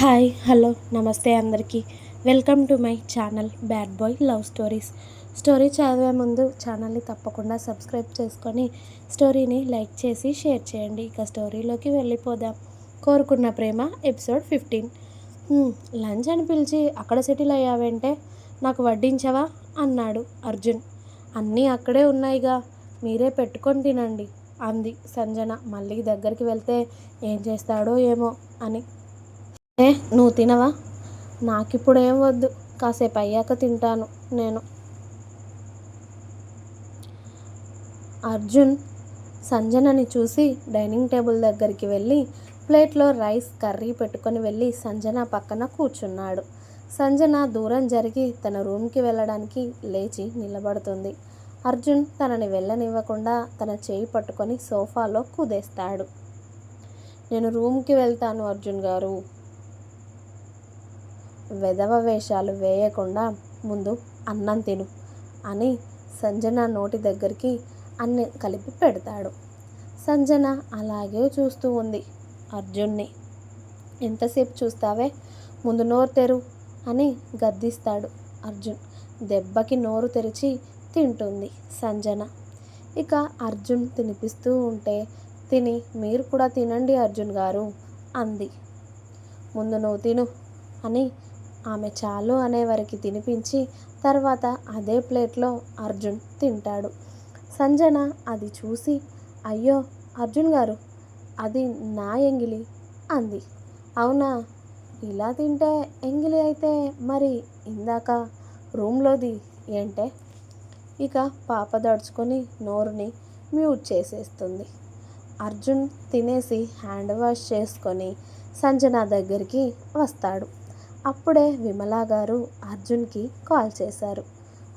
Hi hello నమస్తే అందరికీ. Welcome to my channel bad boy love stories. Story చదివే ముందు ఛానల్ని తప్పకుండా సబ్స్క్రైబ్ చేసుకొని స్టోరీని లైక్ చేసి షేర్ చేయండి. ఇక స్టోరీలోకి వెళ్ళిపోదాం. కోరుకున్న ప్రేమ ఎపిసోడ్ ఫిఫ్టీన్. లంచ్ అని పిలిచి అక్కడ సెటిల్ అయ్యావంటే? నాకు వడ్డించవా? అన్నాడు అర్జున్. అన్నీ అక్కడే ఉన్నాయిగా. మీరే పెట్టుకొని తినండి అంది సంజన. మళ్ళీ దగ్గరికి వెళ్తే ఏం చేస్తాడో ఏమో అని. ఏ నువ్వు తినవా? నాకిప్పుడు ఏం వద్దు. కాసేపు అయ్యాక తింటాను నేను. అర్జున్ సంజనని చూసి డైనింగ్ టేబుల్ దగ్గరికి వెళ్ళి ప్లేట్లో రైస్ కర్రీ పెట్టుకొని వెళ్ళి సంజన పక్కన కూర్చున్నాడు. సంజన దూరం జరిగి తన రూమ్కి వెళ్ళడానికి లేచి నిలబడుతుంది. అర్జున్ తనని వెళ్ళనివ్వకుండా తన చేయి పట్టుకొని సోఫాలో కుదేస్తాడు. నేను రూమ్కి వెళ్తాను అర్జున్ గారు. వెధవ వేషాలు వేయకుండా ముందు అన్నం తిను అని సంజన నోటి దగ్గరికి అన్ని కలిపి పెడతాడు. సంజన అలాగే చూస్తూ ఉంది. అర్జున్ని ఎంతసేపు చూస్తావే? ముందు నోరు తెరు అని గద్దిస్తాడు అర్జున్. దెబ్బకి నోరు తెరిచి తింటుంది సంజన. ఇక అర్జున్ తినిపిస్తూ ఉంటే తిని మీరు కూడా తినండి అర్జున్ గారు అంది. ముందు నువ్వు తిను అని ఆమె చాలు అనేవారికి తినిపించి తర్వాత అదే ప్లేట్లో అర్జున్ తింటాడు. సంజన అది చూసి అయ్యో అర్జున్ గారు అది నా ఎంగిలి అంది. అవునా? ఇలా తింటే ఎంగిలి అయితే మరి ఇందాక రూమ్లోది ఏంటే? ఇక పాప దడుచుకొని నోరుని మ్యూట్ చేసేస్తుంది. అర్జున్ తినేసి హ్యాండ్ వాష్ చేసుకొని సంజన దగ్గరికి వస్తాడు. అప్పుడే విమలా గారు అర్జున్కి కాల్ చేశారు.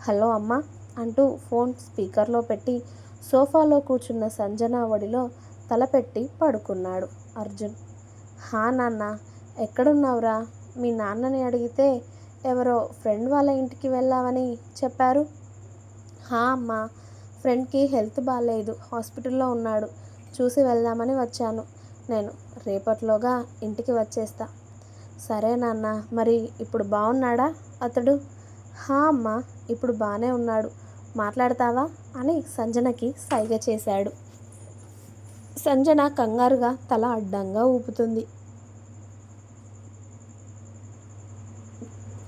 హలో అమ్మ అంటూ ఫోన్ స్పీకర్లో పెట్టి సోఫాలో కూర్చున్న సంజన ఒడిలో తలపెట్టి పడుకున్నాడు అర్జున్. హా నాన్న ఎక్కడున్నావురా? మీ నాన్నని అడిగితే ఎవరో ఫ్రెండ్ వాళ్ళ ఇంటికి వెళ్ళావని చెప్పారు. హా అమ్మ ఫ్రెండ్కి హెల్త్ బాగాలేదు హాస్పిటల్లో ఉన్నాడు చూసి వెళ్దామని వచ్చాను. నేను రేపట్లోగా ఇంటికి వచ్చేస్తా. సరే నాన్న మరి ఇప్పుడు బాగున్నాడా అతడు? హా అమ్మ ఇప్పుడు బాగానే ఉన్నాడు. మాట్లాడతావా? అని సంజనకి సైగ చేశాడు. సంజన కంగారుగా తల అడ్డంగా ఊపుతుంది.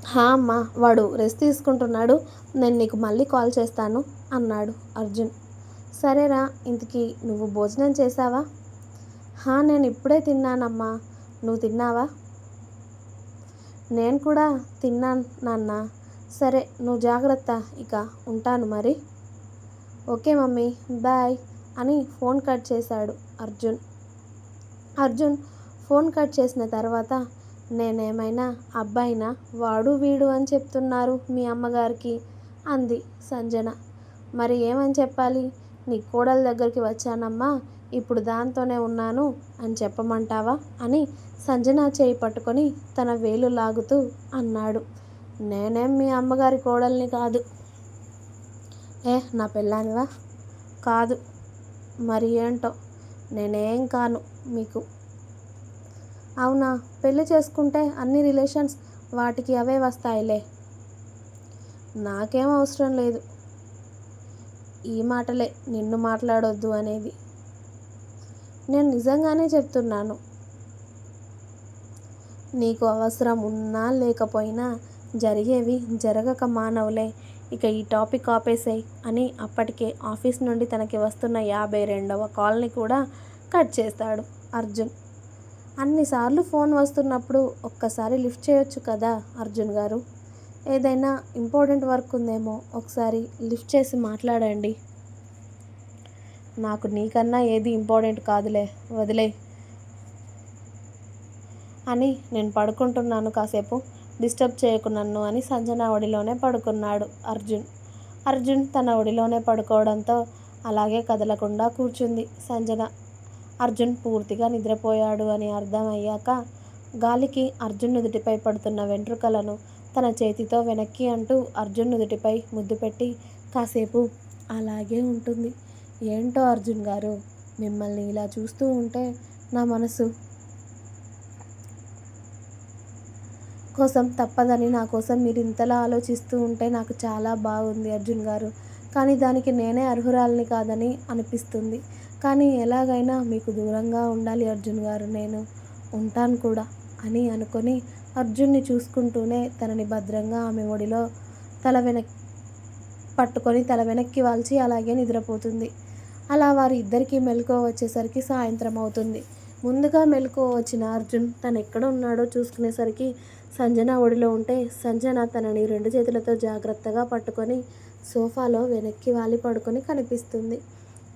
హా అమ్మ వాడు రెస్ట్ తీసుకుంటున్నాడు. నేను నీకు మళ్ళీ కాల్ చేస్తాను అన్నాడు అర్జున్. సరేరా ఇంతకీ నువ్వు భోజనం చేసావా హా నేను ఇప్పుడే తిన్నానమ్మా. నువ్వు తిన్నావా? నేను కూడా తిన్నాను నాన్న. సరే నువ్వు జాగ్రత్త. ఇక ఉంటాను మరి. ఓకే మమ్మీ బాయ్ అని ఫోన్ కట్ చేశాడు అర్జున్. అర్జున్ ఫోన్ కట్ చేసిన తర్వాత నేనేమైనా అబ్బాయినా? వాడు వీడు అని చెప్తున్నారు మీ అమ్మగారికి? అంది సంజన. మరి ఏమని చెప్పాలి? నీ కోడల దగ్గరికి వచ్చానమ్మా. ఇప్పుడు దాంతోనే ఉన్నాను అని చెప్పమంటావా? అని సంజన చేయి పట్టుకొని తన వేలు లాగుతూ అన్నాడు. నేనేం మీ అమ్మగారి కోడల్ని కాదు. ఏ నా పెళ్ళానివా? కాదు. మరి ఏంటో? నేనేం కాను మీకు. అవునా? పెళ్ళి చేసుకుంటే అన్ని రిలేషన్స్ వాటికి అవే వస్తాయిలే. నాకేం అవసరం లేదు. ఈ మాటలే నిన్ను మాట్లాడొద్దు అనేది. నేను నిజంగానే చెప్తున్నాను. నీకు అవసరం ఉన్నా లేకపోయినా జరిగేవి జరగక మానవులే. ఇక ఈ టాపిక్ ఆపేసాయి అని అప్పటికే ఆఫీస్ నుండి తనకి వస్తున్న యాభై రెండవ కాల్ని కూడా కట్ చేస్తాడు అర్జున్. అన్నిసార్లు ఫోన్ వస్తున్నప్పుడు ఒక్కసారి లిఫ్ట్ చేయొచ్చు కదా అర్జున్ గారు? ఏదైనా ఇంపార్టెంట్ వర్క్ ఉందేమో? ఒకసారి లిఫ్ట్ చేసి మాట్లాడండి. నాకు నీకన్నా ఏది ఇంపార్టెంట్ కాదులే వదిలే. అని నేను పడుకుంటున్నాను కాసేపు. డిస్టర్బ్ చేయకు నన్ను అని సంజన ఒడిలోనే పడుకున్నాడు అర్జున్. అర్జున్ తన ఒడిలోనే పడుకోవడంతో అలాగే కదలకుండా కూర్చుంది సంజన. అర్జున్ పూర్తిగా నిద్రపోయాడు అని అర్థమయ్యాక గాలికి అర్జున్ నుదుటిపై పడుతున్న వెంట్రుకలను తన చేతితో వెనక్కి అంటూ అర్జున్ నుదుటిపై ముద్దు పెట్టి కాసేపు అలాగే ఉంటుంది. ఏంటో అర్జున్ గారు? మిమ్మల్ని ఇలా చూస్తూ ఉంటే నా మనసు కోసం తప్పదని నా కోసం మీరు ఇంతలా ఆలోచిస్తూ ఉంటే నాకు చాలా బాగుంది అర్జున్ గారు. కానీ దానికి నేనే అర్హురాలని కాదని అనిపిస్తుంది. కానీ ఎలాగైనా మీకు దూరంగా ఉండాలి అర్జున్ గారు. నేను ఉంటాను కూడా అని అనుకొని అర్జున్ని చూసుకుంటూనే తనని భద్రంగా ఆమె ఒడిలో తల వెనక్ పట్టుకొని తల వెనక్కి వాల్చి అలాగే నిద్రపోతుంది. అలా వారి ఇద్దరికీ మెలకువ వచ్చేసరికి సాయంత్రం అవుతుంది. ముందుగా మెలకువ వచ్చిన అర్జున్ తను ఎక్కడ ఉన్నాడో చూసుకునేసరికి సంజన ఒడిలో ఉంటే సంజన తనని రెండు చేతులతో జాగ్రత్తగా పట్టుకొని సోఫాలో వెనక్కి వాలి పడుకొని కనిపిస్తుంది.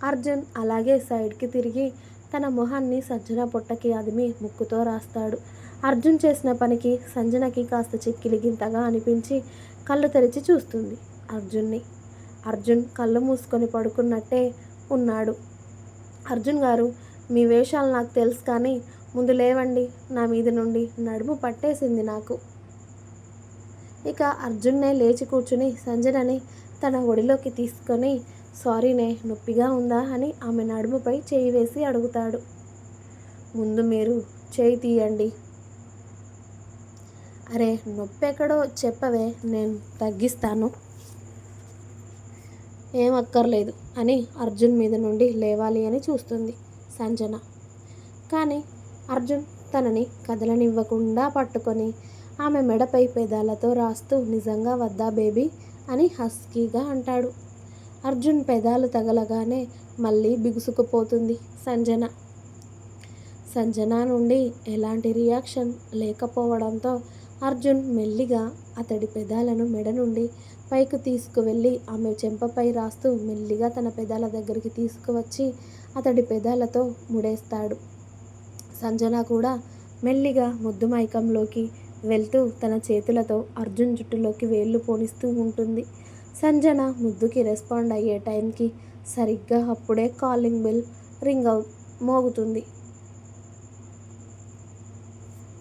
అర్జున్ అలాగే సైడ్కి తిరిగి తన మొహాన్ని సంజన పొట్టకి అదిమి ముక్కుతో రాస్తాడు. అర్జున్ చేసిన పనికి సంజనకి కాస్త చిక్కిలిగింతగా అనిపించి కళ్ళు తెరిచి చూస్తుంది. అర్జున్ని. అర్జున్ కళ్ళు మూసుకొని పడుకున్నట్టే ఉన్నాడు. అర్జున్ గారు మీ వేషాలు నాకు తెలుసు కానీ ముందు లేవండి నా మీద నుండి నడుము పట్టేసింది నాకు. ఇక అర్జున్నే లేచి కూర్చుని సంజనని తన ఒడిలోకి తీసుకొని సారీనే నొప్పిగా ఉందా అని ఆమె నడుముపై చేయి వేసి అడుగుతాడు. ముందు మీరు చేయి తీయండి. అరే నొప్పి ఎక్కడో చెప్పవే నేను తగ్గిస్తాను. ఏం అక్కర్లేదు అని అర్జున్ మీద నుండి లేవాలి అని చూస్తుంది సంజన. కానీ అర్జున్ తనని కదలనివ్వకుండా పట్టుకొని ఆమె మెడపై పెదాలతో రాస్తూ నిజంగా వద్దా బేబీ? అని హస్కీగా అంటాడు. అర్జున్ పెదాలు తగలగానే మళ్ళీ బిగుసుకుపోతుంది సంజన. సంజన నుండి ఎలాంటి రియాక్షన్ లేకపోవడంతో అర్జున్ మెల్లిగా అతడి పెదాలను మెడ నుండి పైకి తీసుకువెళ్ళి ఆమె చెంపపై రాస్తూ మెల్లిగా తన పెదాల దగ్గరికి తీసుకువచ్చి అతడి పెదాలతో ముడేస్తాడు. సంజన కూడా మెల్లిగా ముద్దు మైకంలోకి వెళ్తూ తన చేతులతో అర్జున్ జుట్టులోకి వేళ్ళు పోనిస్తూ ఉంటుంది. సంజన ముద్దుకి రెస్పాండ్ అయ్యే టైంకి సరిగ్గా అప్పుడే కాలింగ్ బెల్ రింగ్ అవు మోగుతుంది.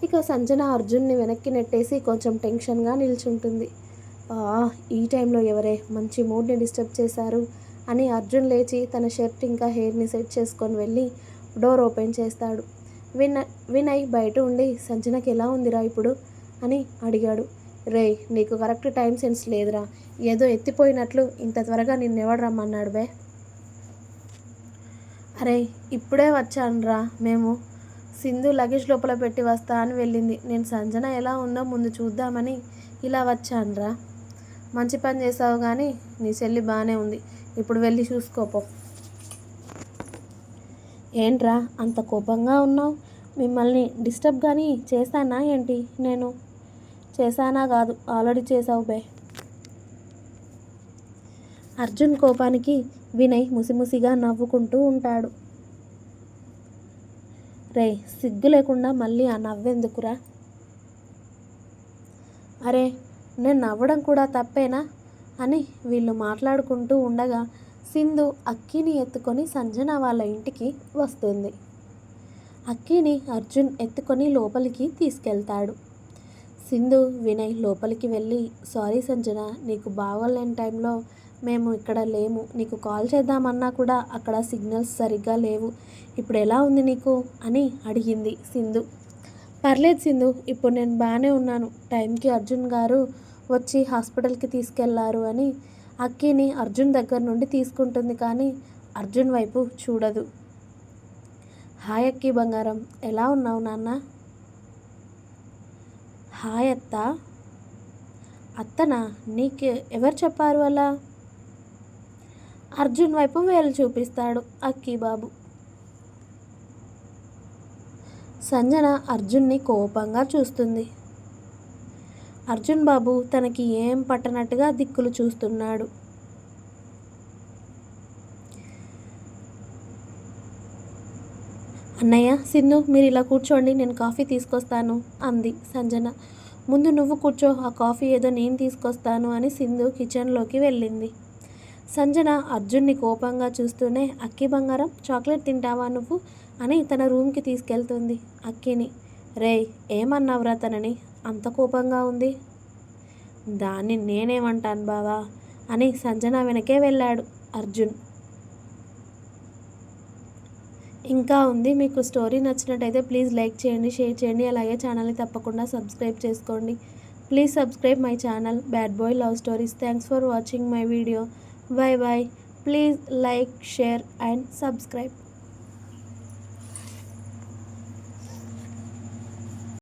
ఇక సంజన అర్జున్ని వెనక్కి నెట్టేసి కొంచెం టెన్షన్గా నిల్చుంటుంది. ఈ టైంలో ఎవరే మంచి మూడ్ని డిస్టర్బ్ చేశారు అని అర్జున్ లేచి తన షర్ట్ ఇంకా హెయిర్ని సెట్ చేసుకొని వెళ్ళి డోర్ ఓపెన్ చేస్తాడు. విన వినయ్ బయట ఉండి సంజనకి ఎలా ఉందిరా ఇప్పుడు? అని అడిగాడు. రే నీకు కరెక్ట్ టైం సెన్స్ లేదురా. ఏదో ఎత్తిపోయినట్లు ఇంత త్వరగా నిన్నెవడు రమ్మన్నాడు బే? అరే ఇప్పుడే వచ్చానురా మేము. సింధు లగేజ్ లోపల పెట్టి వస్తా అని వెళ్ళింది. నేను సంజన ఎలా ఉందో ముందు చూద్దామని ఇలా వచ్చానురా. మంచి పని చేసావు కానీ నీ చెల్లి బాగానే ఉంది. ఇప్పుడు వెళ్ళి చూసుకోపో ఏంట్రా అంత కోపంగా ఉన్నావు? మిమ్మల్ని డిస్టర్బ్ కానీ చేశానా ఏంటి నేను? చేశానా కాదు ఆల్రెడీ చేసావు బే. అర్జున్ కోపానికి వినయ్ ముసిముసిగా నవ్వుకుంటూ ఉంటాడు. రే సిగ్గు లేకుండా మళ్ళీ ఆ నవ్వెందుకురా? అరే నేను నవ్వడం కూడా తప్పేనా? అని వీళ్ళు మాట్లాడుకుంటూ ఉండగా సింధు అక్కిని ఎత్తుకొని సంజన వాళ్ళ ఇంటికి వస్తుంది. అక్కిని అర్జున్ ఎత్తుకొని లోపలికి తీసుకెళ్తాడు. సింధు వినయ్ లోపలికి వెళ్ళి సారీ సంజన నీకు బాగోలేని టైంలో మేము ఇక్కడ లేము. నీకు కాల్ చేద్దామన్నా కూడా అక్కడ సిగ్నల్స్ సరిగ్గా లేవు. ఇప్పుడు ఎలా ఉంది నీకు? అని అడిగింది సింధు. పర్లేదు సింధు ఇప్పుడు నేను బాగానే ఉన్నాను. టైంకి అర్జున్ గారు వచ్చి హాస్పిటల్కి తీసుకెళ్ళారు అని అక్కిని అర్జున్ దగ్గర నుండి తీసుకుంటుంది కానీ అర్జున్ వైపు చూడదు. హాయ్ అక్కి బంగారం ఎలా ఉన్నావు నాన్న? హాయ్ అత్త. అత్తనా నీకు ఎవరు చెప్పారు అలా? అర్జున్ వైపు వేలు చూపిస్తాడు అక్కీ బాబు. సంజన అర్జున్ని కోపంగా చూస్తుంది. అర్జున్ బాబు తనకి ఏం పట్టనట్టుగా దిక్కులు చూస్తున్నాడు. అన్నయ్య సింధు మీరు ఇలా కూర్చోండి నేను కాఫీ తీసుకొస్తాను అంది సంజన. ముందు నువ్వు కూర్చో ఆ కాఫీ ఏదో నేను తీసుకొస్తాను అని సింధు కిచెన్లోకి వెళ్ళింది. సంజన అర్జున్ని కోపంగా చూస్తూనే అక్కి బంగారం చాక్లెట్ తింటావా నువ్వు? అని తన రూమ్కి తీసుకెళ్తుంది అక్కిని. రే ఏమన్నావురా తనని? అంత కోపంగా ఉంది. దాన్ని నేనేమంటాను బావా? అని సంజన వెనకే వెళ్ళాడు అర్జున్. ఇంకా ఉంది మీకు స్టోరీ నచ్చినట్టయితే ప్లీజ్ లైక్ చేయండి షేర్ చేయండి. అలాగే ఛానల్ని తప్పకుండా సబ్స్క్రైబ్ చేసుకోండి. Please subscribe my channel bad boy love stories. Thanks for watching my video. Bye bye please like share and subscribe.